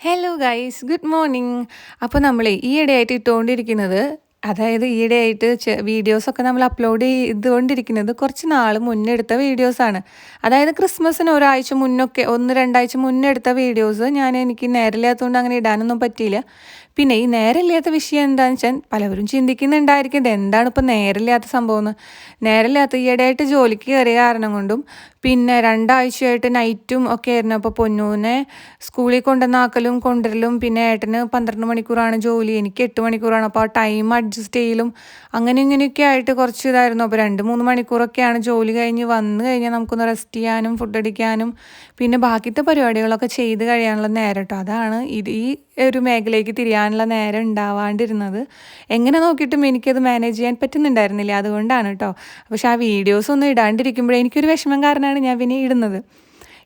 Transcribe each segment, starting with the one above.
Hello guys good morning അപ്പോൾ നമ്മൾ ഈയിടെയായിട്ട് ഇട്ടുകൊണ്ടിരിക്കുന്നത് അതായത് ഈയിടെയായിട്ട് വീഡിയോസൊക്കെ നമ്മൾ അപ്ലോഡ് ചെയ്തുകൊണ്ടിരിക്കുന്നത് കുറച്ച് നാൾ മുന്നേ എടുത്ത വീഡിയോസാണ്. അതായത് ക്രിസ്മസിന് ഒരാഴ്ച മുന്നൊക്കെ ഒന്ന് രണ്ടാഴ്ച മുന്നേ എടുത്ത വീഡിയോസ് ഞാൻ എനിക്ക് നേരമില്ലാത്തതുകൊണ്ട് അങ്ങനെ ഇടാനൊന്നും പറ്റിയില്ല. പിന്നെ ഈ നേരമില്ലാത്ത വിഷയം എന്താണെന്ന് വെച്ചാൽ പലവരും ചിന്തിക്കുന്നുണ്ടായിരിക്കും ഇത് എന്താണ് ഇപ്പോൾ നേരമില്ലാത്ത സംഭവം എന്ന് നേരമില്ലാത്ത ഈയിടെയായിട്ട് ജോലിക്ക് കയറിയ കാരണം കൊണ്ടും പിന്നെ രണ്ടാഴ്ചയായിട്ട് നൈറ്റും ഒക്കെ ആയിരുന്നു. അപ്പോൾ പൊന്നൂനെ സ്കൂളിൽ കൊണ്ടുവന്നാക്കലും കൊണ്ടുവരലും പിന്നെ ഏട്ടന് പന്ത്രണ്ട് മണിക്കൂറാണ് ജോലി എനിക്ക് എട്ട് മണിക്കൂറാണ്. അപ്പോൾ ആ ടൈം അഡ്ജസ്റ്റ് ചെയ്യലും അങ്ങനെ ഇങ്ങനെയൊക്കെ ആയിട്ട് കുറച്ച് ഇതായിരുന്നു അപ്പോൾ രണ്ട് മൂന്ന് മണിക്കൂറൊക്കെയാണ് ജോലി കഴിഞ്ഞ് വന്നു കഴിഞ്ഞാൽ നമുക്കൊന്ന് റെസ്റ്റ് ചെയ്യാനും ഫുഡ് അടിക്കാനും പിന്നെ ബാക്കിത്തെ പരിപാടികളൊക്കെ ചെയ്ത് കഴിയാനുള്ള നേരം കേട്ടോ അതാണ് ഇത് ഈ ഒരു മേഖലയ്ക്ക് തിരിയാനുള്ള നേരം ഉണ്ടാവാണ്ടിരുന്നത്. എങ്ങനെ നോക്കിയിട്ടും എനിക്കത് മാനേജ് ചെയ്യാൻ പറ്റുന്നുണ്ടായിരുന്നില്ല. അതുകൊണ്ടാണ് കേട്ടോ പക്ഷെ ആ വീഡിയോസ് ഒന്നും ഇടാണ്ടിരിക്കുമ്പോഴേ എനിക്കൊരു വിഷമം കാരണമാണ് ഞാൻ പിന്നെ ഇടുന്നത്.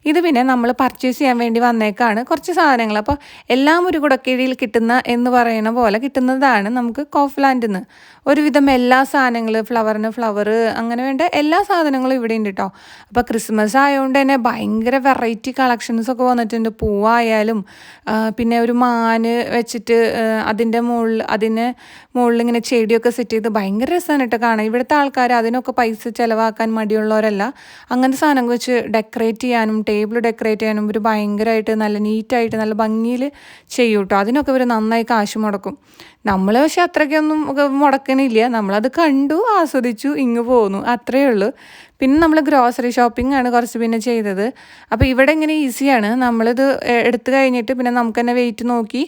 ഇത് പിന്നെ നമ്മൾ പർച്ചേസ് ചെയ്യാൻ വേണ്ടി വന്നേക്കാണ് കുറച്ച് സാധനങ്ങൾ. അപ്പോൾ എല്ലാം ഒരു കുടക്കീഴിൽ കിട്ടുന്ന എന്ന് പറയുന്ന പോലെ കിട്ടുന്നതാണ് നമുക്ക് കോഫ്ലാൻഡിൽ നിന്ന് ഒരുവിധം എല്ലാ സാധനങ്ങൾ ഫ്ലവറിന് ഫ്ലവർ അങ്ങനെ വേണ്ട എല്ലാ സാധനങ്ങളും ഇവിടെ ഉണ്ട് കേട്ടോ അപ്പോൾ ക്രിസ്മസ് ആയതുകൊണ്ട് തന്നെ ഭയങ്കര വെറൈറ്റി കളക്ഷൻസ് ഒക്കെ വന്നിട്ടുണ്ട്. പൂവായാലും പിന്നെ ഒരു മാന് വെച്ചിട്ട് അതിന്റെ മുകളിൽ അതിന് മുകളിൽ ഇങ്ങനെ ചെടിയൊക്കെ സെറ്റ് ചെയ്ത് ഭയങ്കര രസമാണ് കേട്ടോ കാണാൻ. ഇവിടുത്തെ ആൾക്കാർ അതിനൊക്കെ പൈസ ചിലവാക്കാൻ മടിയുള്ളവരല്ല. അങ്ങനത്തെ സാധനങ്ങൾ വെച്ച് ഡെക്കറേറ്റ് ചെയ്യാനും ടേബിൾ ഡെക്കറേറ്റ് ചെയ്യാനും ഇവർ ഭയങ്കരമായിട്ട് നല്ല നീറ്റായിട്ട് നല്ല ഭംഗിയിൽ ചെയ്യും കേട്ടോ അതിനൊക്കെ ഇവർ നന്നായി കാശ് മുടക്കും. നമ്മൾ പക്ഷെ അത്രയ്ക്കൊന്നും മുടക്കണില്ല. നമ്മളത് കണ്ടു ആസ്വദിച്ചു ഇങ്ങ് പോന്നു. അത്രയേ ഉള്ളൂ. പിന്നെ നമ്മൾ ഗ്രോസറി ഷോപ്പിംഗ് ആണ് കുറച്ച് പിന്നെ ചെയ്തത്. അപ്പോൾ ഇവിടെ ഇങ്ങനെ ഈസിയാണ്. നമ്മളിത് എടുത്തു കഴിഞ്ഞിട്ട് പിന്നെ നമുക്ക് തന്നെ വെയിറ്റ് നോക്കി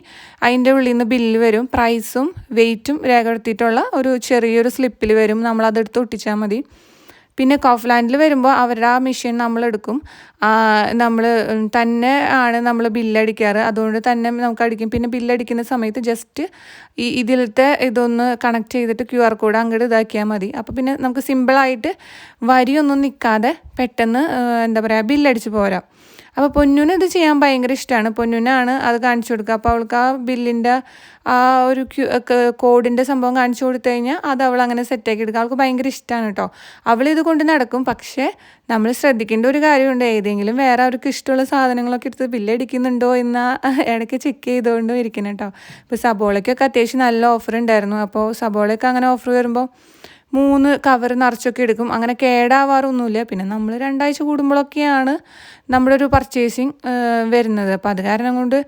അതിന്റെ ഉള്ളിൽ നിന്ന് ബില്ല് വരും. പ്രൈസും വെയിറ്റും രേഖപ്പെടുത്തിയിട്ടുള്ള ഒരു ചെറിയൊരു സ്ലിപ്പിൽ വരും. നമ്മളതെടുത്ത് ഒട്ടിച്ചാൽ മതി. പിന്നെ കോഫ്ലാൻഡിൽ വരുമ്പോൾ അവരുടെ ആ മെഷീൻ നമ്മളെടുക്കും. നമ്മൾ തന്നെ ആണ് നമ്മൾ ബില്ലടിക്കാറ് അതുകൊണ്ട് തന്നെ നമുക്ക് അടിക്കും. പിന്നെ ബില്ലടിക്കുന്ന സമയത്ത് ജസ്റ്റ് ഈ ഇതിലത്തെ ഇതൊന്ന് കണക്ട് ചെയ്തിട്ട് ക്യു ആർ കോഡ് അങ്ങോട്ട് ഇതാക്കിയാൽ മതി. അപ്പോൾ പിന്നെ നമുക്ക് സിമ്പിളായിട്ട് വരിയൊന്നും നിൽക്കാതെ പെട്ടെന്ന് എന്താ പറയുക ബില്ലടിച്ച് പോരാം. അപ്പോൾ പൊന്നുന ഇത് ചെയ്യാൻ ഭയങ്കര ഇഷ്ടമാണ് പൊന്നുനാണ് അത് കാണിച്ചു കൊടുക്കുക. അപ്പോൾ അവൾക്ക് ആ ബില്ലിന്റെ ആ ഒരു ക്യൂ കോഡിന്റെ സംഭവം കാണിച്ചു കൊടുത്തു കഴിഞ്ഞാൽ അത് അവൾ അങ്ങനെ സെറ്റാക്കി എടുക്കുക അവൾക്ക് ഭയങ്കര ഇഷ്ടമാണ് കേട്ടോ അവൾ ഇത് കൊണ്ട് നടക്കും. പക്ഷേ നമ്മൾ ശ്രദ്ധിക്കേണ്ട ഒരു കാര്യമുണ്ട്. ഏതെങ്കിലും വേറെ അവർക്ക് ഇഷ്ടമുള്ള സാധനങ്ങളൊക്കെ എടുത്ത് ബില്ലടിക്കുന്നുണ്ടോ എന്ന ഇടയ്ക്ക് ചെക്ക് ചെയ്തുകൊണ്ടും ഇരിക്കണം കേട്ടോ ഇപ്പോൾ സബോളയ്ക്കൊക്കെ അത്യാവശ്യം നല്ല ഓഫർ ഉണ്ടായിരുന്നു. അപ്പോൾ സബോളയൊക്കെ അങ്ങനെ ഓഫർ വരുമ്പോൾ മൂന്ന് കവർ നിറച്ചൊക്കെ എടുക്കും. അങ്ങനെ കേടാവാറൊന്നുമില്ല. പിന്നെ നമ്മൾ രണ്ടാഴ്ച കൂടുമ്പോഴൊക്കെയാണ് നമ്മുടെ ഒരു പർച്ചേസിങ് വരുന്നത്. അപ്പോൾ അത് കാരണം കൊണ്ട്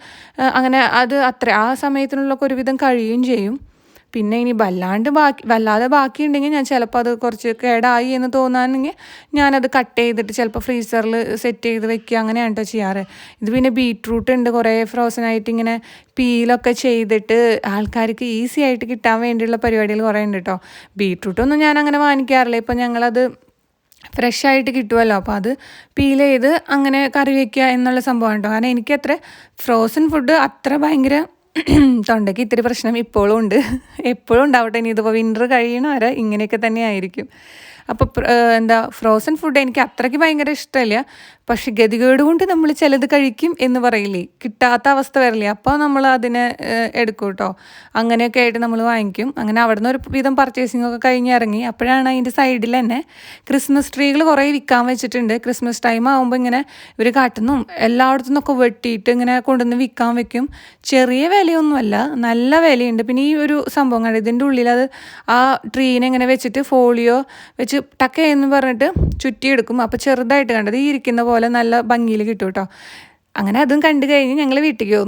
അങ്ങനെ അത് അത്ര ആ സമയത്തിനുള്ളൊക്കെ ഒരുവിധം കഴിയുകയും ചെയ്യും. പിന്നെ ഇനി വല്ലാണ്ട് ബാക്കി വല്ലാതെ ബാക്കി ഉണ്ടെങ്കിൽ ഞാൻ ചിലപ്പോൾ അത് കുറച്ച് കേടായി എന്ന് തോന്നാനെങ്കിൽ ഞാനത് കട്ട് ചെയ്തിട്ട് ചിലപ്പോൾ ഫ്രീസറിൽ സെറ്റ് ചെയ്ത് വെക്കുക. അങ്ങനെയാണ് കേട്ടോ ചെയ്യാറ്. ഇത് പിന്നെ ബീട്രൂട്ട് ഉണ്ട്. കുറേ ഫ്രോസൺ ആയിട്ട് ഇങ്ങനെ പീലൊക്കെ ചെയ്തിട്ട് ആൾക്കാർക്ക് ഈസി ആയിട്ട് കിട്ടാൻ വേണ്ടിയുള്ള പരിപാടികൾ കുറേ ഉണ്ട് കേട്ടോ ബീട്രൂട്ടൊന്നും ഞാൻ അങ്ങനെ വാങ്ങിക്കാറില്ല. ഇപ്പം ഞങ്ങളത് ഫ്രഷ് ആയിട്ട് കിട്ടുമല്ലോ അപ്പോൾ അത് പീൽ ചെയ്ത് അങ്ങനെ കറി വയ്ക്കുക എന്നുള്ള സംഭവമാണ് കേട്ടോ കാരണം എനിക്കത്ര ഫ്രോസൺ ഫുഡ് അത്ര ഭയങ്കര തൊണ്ടയ്ക്ക് ഇത്തിരി പ്രശ്നം ഇപ്പോഴും ഉണ്ട്. എപ്പോഴും ഉണ്ടാവട്ടെ ഇനി ഇതിപ്പോൾ വിന്റർ കഴിയണ വരെ ഇങ്ങനെയൊക്കെ തന്നെ ആയിരിക്കും അപ്പോൾ എന്താ ഫ്രോസൺ ഫുഡ് എനിക്ക് അത്രയ്ക്ക് ഭയങ്കര ഇഷ്ടമില്ല പക്ഷെ ഗതികേട് കൊണ്ട് നമ്മൾ ചിലത് കഴിക്കും എന്ന് പറയില്ലേ? കിട്ടാത്ത അവസ്ഥ വരില്ലേ? അപ്പോൾ നമ്മൾ അതിനെ എടുക്കും കേട്ടോ അങ്ങനെയൊക്കെ ആയിട്ട് നമ്മൾ വാങ്ങിക്കും. അങ്ങനെ അവിടെ നിന്ന് ഒരു വിധം പർച്ചേസിംഗ് ഒക്കെ കഴിഞ്ഞ് ഇറങ്ങി. അപ്പോഴാണ് അതിന്റെ സൈഡിൽ തന്നെ ക്രിസ്മസ് ട്രീകൾ കുറേ വിൽക്കാൻ വെച്ചിട്ടുണ്ട്. ക്രിസ്മസ് ടൈം ആകുമ്പോൾ ഇങ്ങനെ ഇവർ കാട്ടുന്നും എല്ലായിടത്തു നിന്നൊക്കെ വെട്ടിയിട്ട് ഇങ്ങനെ കൊണ്ടുവന്ന് വിൽക്കാൻ വെക്കും. ചെറിയ വിലയൊന്നുമല്ല നല്ല വിലയുണ്ട്. പിന്നെ ഈ ഒരു സംഭവം കണ്ടു? ഇതിന്റെ ഉള്ളിൽ അത് ആ ട്രീനെ ഇങ്ങനെ വെച്ചിട്ട് ഫോളിയോ ടക്ക എന്ന് പറഞ്ഞിട്ട് ചുറ്റിയെടുക്കും. അപ്പോൾ ചെറുതായിട്ട് കണ്ടത് ഈ ഇരിക്കുന്ന പോലെ നല്ല ഭംഗിയിൽ കിട്ടും കേട്ടോ അങ്ങനെ അതും കണ്ടു കഴിഞ്ഞ് ഞങ്ങൾ വീട്ടിലേക്ക് പോകും